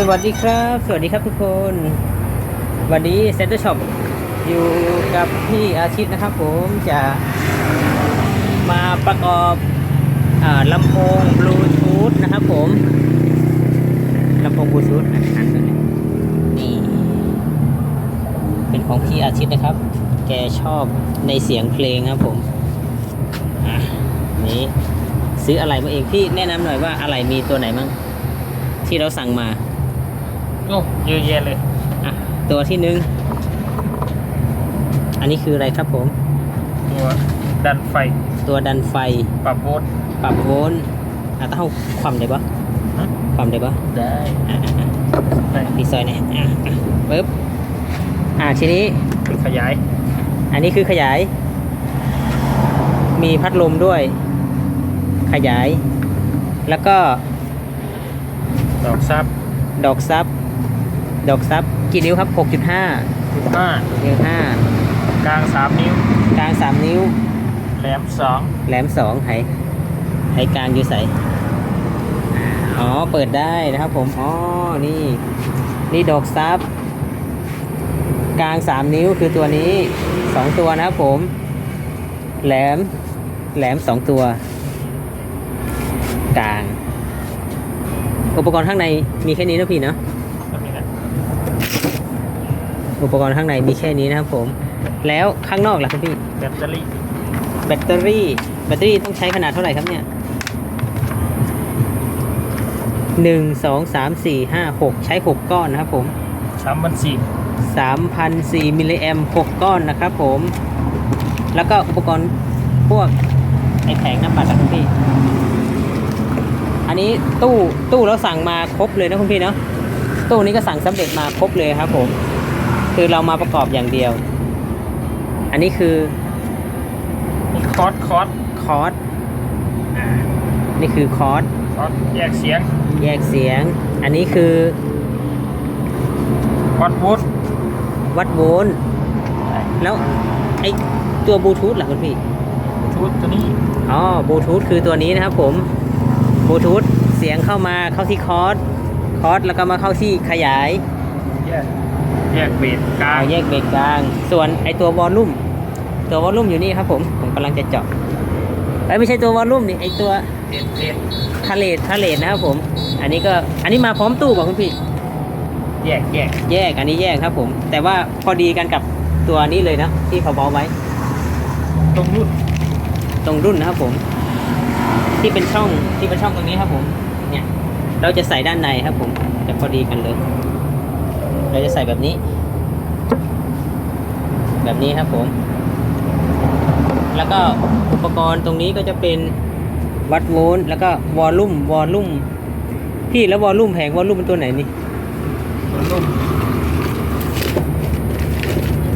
สวัสดีครับ สวัสดีครับทุกคน วันนี้เซ็นเตอร์ช็อปอยู่กับพี่อาชิตย์นะครับ ผมจะมาประกอบอลำโพงบลูทูธนะครับ ผมลำโพงบลูทูธอันนี่เป็นของพี่อาชิตย์นะครับ แกชอบในเสียงเพลงครับ ผมนี้ซื้ออะไรมาเองพี่แนะนำหน่อยว่าอะไรมีตัวไหนมั่งที่เราสั่งมา โอ้เยอะแยะเลยอะตัวที่หนึ่งอันนี้คืออะไรครับผม ตัวดันไฟ ตัวดันไฟ ปรับโวลต์ปรับโวลต์อะต้องเอาความได้ปะฮะความได้ปะได้อะอะอะได้ดีซอยเนี่ยอะอะปึ๊บอะทีนี้คือขยาย อันนี้คือขยาย มีพัดลมด้วย ขยาย แล้วก็ ดอกซับ ดอกซับ ดอกซับกี่นิ้วครับ 6.5จุดห้านิ้ว5กลางสามนิ้วกลาง 3 นิ้ว แหลมสองแหลมสองไหไหกลางอยู่ใสอ๋อ เปิดได้นะครับผม อ๋อ นี่ นี่ดอกซับ กลางสามนิ้วคือตัวนี้สองตัวนะครับผม แหลม แหลมสองตัว กลาง อุปกรณ์ข้างในมีแค่นี้นะพี่เนาะก็มีนะ อุปกรณ์ข้างในมีแค่นี้นะครับผม แล้วข้างนอกล่ะครับพี่ แบตเตอรี่ แบตเตอรี่ แบตเตอรี่ต้องใช้ขนาดเท่าไหร่ครับเนี่ยหนึ่งสองสามสี่ห้าหกใช้หกก้อนนะครับผมสามพันสี่สามพันสี่มิลลิแอมหกก้อนนะครับผม แล้วก็อุปกรณ์พวกไอแผงน้ำปัดอะคุณพี่ อันนี้ตู้ตู้เราสั่งมาครบเลยนะคุณพี่เนาะ ตู้นี้ก็สั่งสำเร็จมาครบเลยครับผม คือเรามาประกอบอย่างเดียว อันนี้คือมีคอร์สคอร์สคอร์สอ่านี่คือคอร์สคอร์สแยกเสียง แยกเสียง อันนี้คือคอร์สโวลต์วัดโวลต์แล้วไอตัวบลูทูธล่ะคุณพี่ทูธตัวนี้อ๋อบลูทูธคือตัวนี้นะครับผมบลูทูธเสียงเข้ามาเข้าที่คอร์สคอร์สแล้วก็มาเข้าที่ขยายแยก แยกเบสกลางเอาแยกเบรกกลาง ส่วนไอตัววอลลุ่ม ตัววอลลุ่มอยู่นี่ครับผม ผมกำลังจะเจาะเอ้ยไม่ใช่ตัววอลลุ่มนี่ไอตัวเด็ดเด็ดทาเลตทาเลตนะครับผม อันนี้ก็อันนี้มาพร้อมตู้ป่ะคุณพี่ แยกแยกแยกอันนี้แยกครับผม แต่ว่าพอดีกันกับตัวนี้เลยนะที่เขาบอกไว้ ตรงรุ่น ตรงรุ่นนะครับผม ที่เป็นช่องที่เป็นช่องตรงนี้ครับผม เนี่ยเราจะใส่ด้านในครับผมจะพอดีกันเลย เราจะใส่แบบนี้ แบบนี้ครับผม แล้วก็อุปกรณ์ตรงนี้ก็จะเป็นวัดโวลต์แล้วก็วอลลุ่มวอลลุ่มพี่แล้ววอลลุ่มแผงวอลลุ่มเป็นตัวไหนนี่ตัวรุ่น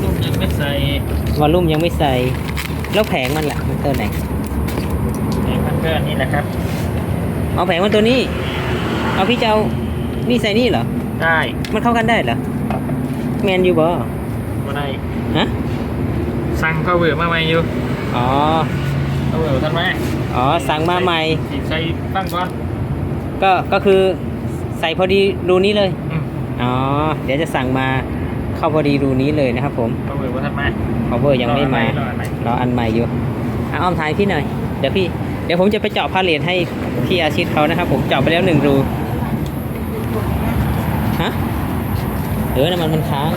รุ่นยังไม่ใส่วอลลุ่มยังไม่ใส่ แล้วแผงมันล่ะมันตัวไหนในพันเพื่อนนี่แหละครับเอาแผงมันตัวนี้ เอาพี่จะเอานี่ใส่นี่เหรอได้มันเข้ากันได้เหรอ แมนอยู่บ่ก็ได้ฮะสั่งเข้าเวอร์มาใหม่อยู่อ๋อเข้าเวอร์ท่านไหมอ๋อสั่งมาใหม่สิใส่ตั้งก่อนก็ก็คือใส่พอดีรูนี้เลยอืมอ๋อเดี๋ยวจะสั่งมาเข้าพอดีรูนี้เลยนะครับผมเข้าเวอร์ว่าท่านไหม cover ยังไม่มารออะไรรออันใหม่อยู่อะอ้อมถ่ายพี่หน่อยเดี๋ยวพี่เดี๋ยวผมจะไปเจาะพาเลทให้พี่อาชิตเขานะครับผมเจาะไปแล้วหนึ่งรู ฮะเออน้ำมันมันค้าง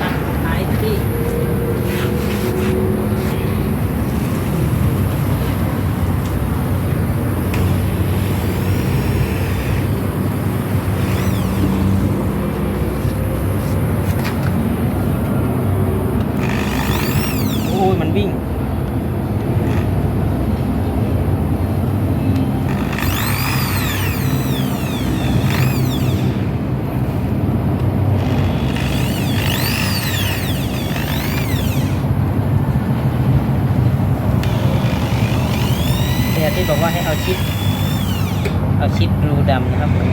อะถ่ายพี่ โอ้ยมันวิ่ง เนี่ยที่บอกว่าให้เอาชิด เอาชิดรูดำนะครับผม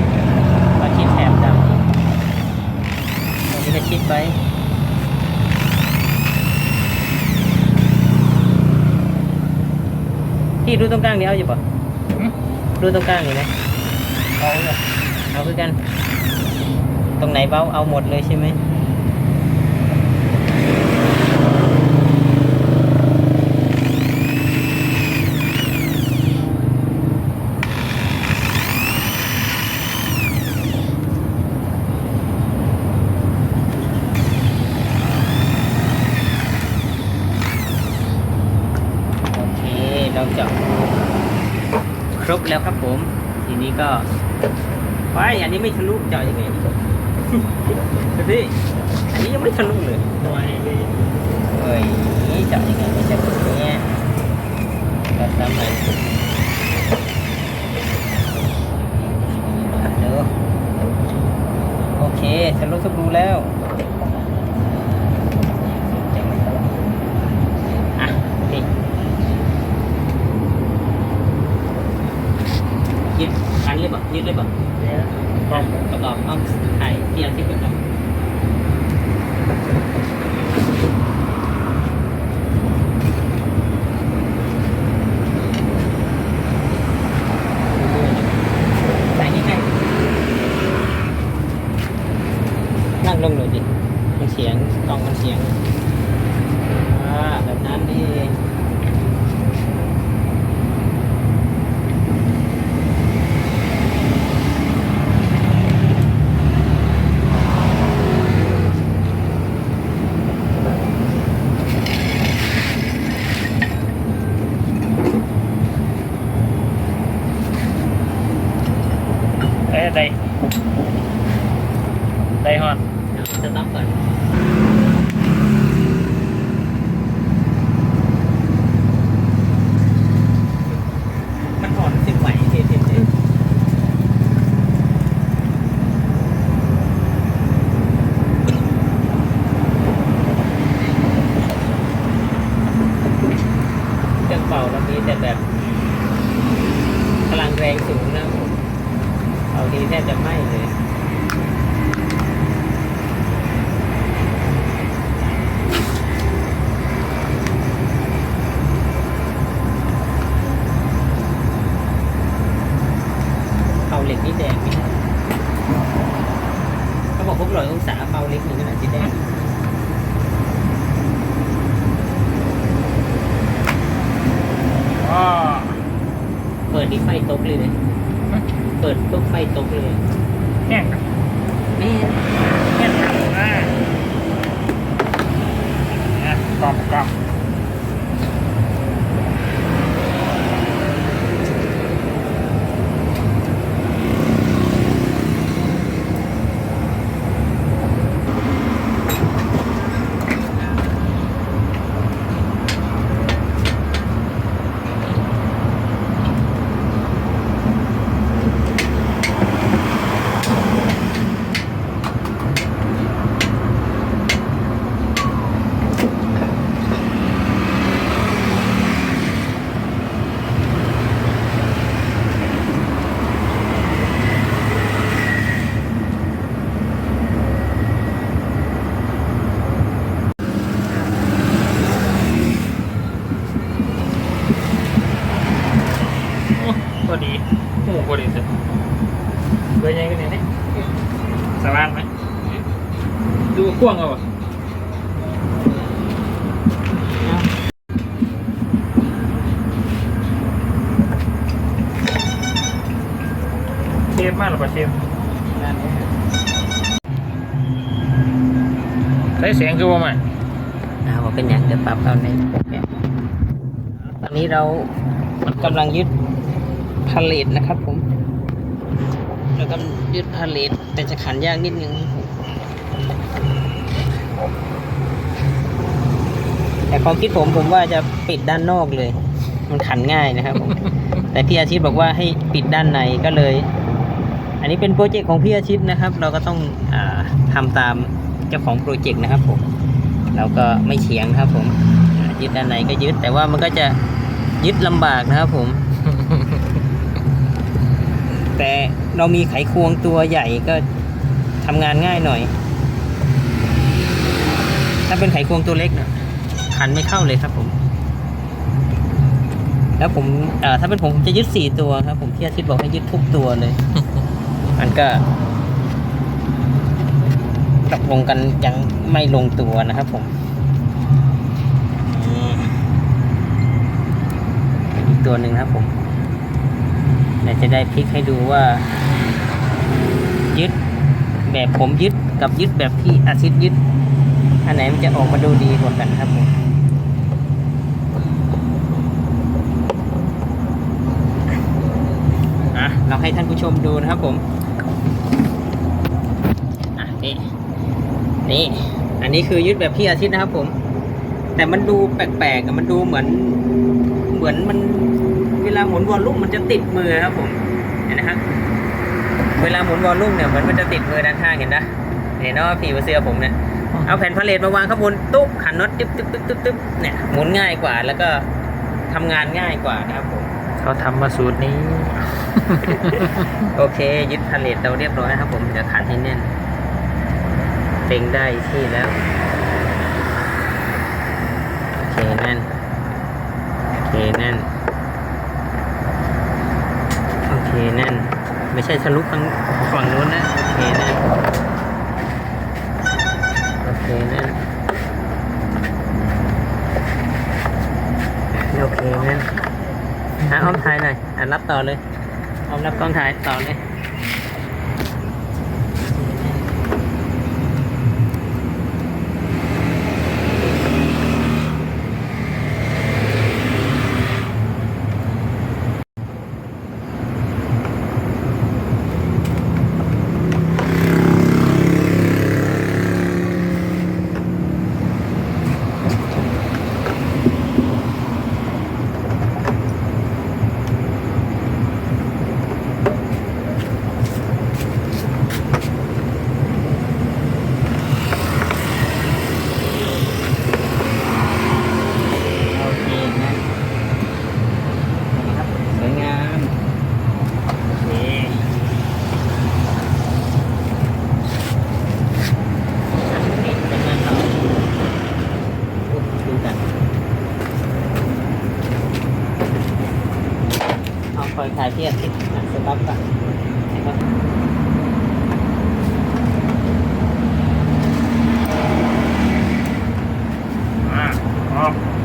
เอาชิดแถบดำนี่ตรงนี้จะชิดไว้ พี่ รูตรงกลางนี่เอาอยู่ปะอืมรูตรงกลางอยู่ไหมไเอาเลยเอาคือกัน ตรงไหนเบ้าเอาหมดเลยใช่ไหม โอเค เราเจาะครบ แล้วครับผม ทีนี้ก็ไปอันนี้ไม่ทะลุเจาะยังไงพี่อันนี้ยังไม่ทะลุเลยโอ้ยเจาะยังไงไม่ใช่แบบนี้ก็ทำไมเเลยเลยเปิดปุ๊บไฟตกเลยแห้งกันแม่แห้งกันนะเนี่ยกล้องกล้อง โอ้พอดีโอ้พอดีสุดเบอร์ยังกันเนี่ยนี่สบายไหม วงเอาปะเชฟมากหรือเปล่าเชฟใช้เสียงคือว่าไหมอ่าบอกเป็นอย่างเดี๋ยวปรับเอาในโปรแกรมตอนนี้เรากำลังยึดพาเลทนะครับผม เรากำลังยึดพาเลทแต่จะขันยากนิดนึง แต่ความคิดผมผมว่าจะปิดด้านนอกเลย มันขันง่ายนะครับผมแต่พี่อาชิตบอกว่าให้ปิดด้านในก็เลย อันนี้เป็นโปรเจกต์ของพี่อาชิตนะครับ เราก็ต้องอาทำตามเจ้าของโปรเจกต์นะครับผมเราก็ไม่เฉียงครับ ผมอ่ายึดด้านในก็ยึด แต่ว่ามันก็จะยึดลำบากนะครับผม แต่เรามีไขควงตัวใหญ่ก็ทำงานง่ายหน่อย ถ้าเป็นไขควงตัวเล็กเนี่ย ขันไม่เข้าเลยครับผม แล้วผมเอ่อถ้าเป็นผมผมจะยึดสี่ตัวครับ ผมที่อาทิตย์บอกให้ยึดทุกตัวเลย มันก็ตกลงกันยังไม่ลงตัวนะครับผมอืมอีกตัวหนึ่งนะครับผมเดี๋ยวจะได้พลิกให้ดูว่า ยึดแบบผมยึดกับยึดแบบที่อาทิตย์ยึด อันไหนมันจะออกมาดูดีกว่ากันครับผม อะ เราให้ท่านผู้ชมดูนะครับผมอะนี่นี่ อันนี้คือยึดแบบพี่อาทิตย์นะครับผม แต่มันดูแปลกๆมันดูเหมือน เหมือนมันเวลาหมุนวอลลุ่มมันจะติดมือครับผม เห็นนะครับเวลาหมุนวอลลุ่มเนี่ยเหมือนมันจะติดมือด้านข้างเห็นนะเห็นเนาะผีเสื้อผมเนี่ยเอาแผ่นพาเลทมาวางข้างบนตุ๊บขันน็อตตึ๊บตึ๊บตึ๊บตึ๊บตึ๊บเนี่ยหมุนง่ายกว่า แล้วก็ทำงานง่ายกว่านะครับผมเขาทำมาสูตรนี้ โอเค ยึดพาเลทเราเรียบร้อยครับผมเดี๋ยวขันให้แน่นเต็งได้ที่แล้ว โอเคแน่น โอเคแน่น โอเคแน่น ไม่ใช่ทะลุข้างฝั่งนู้นนะ โอเคแน่น โอเคแน่น โอเคแน่นหาอ้อมถ่ายหน่อยอะรับต่อเลย อ้อมรับกล้องถ่ายต่อเลย up.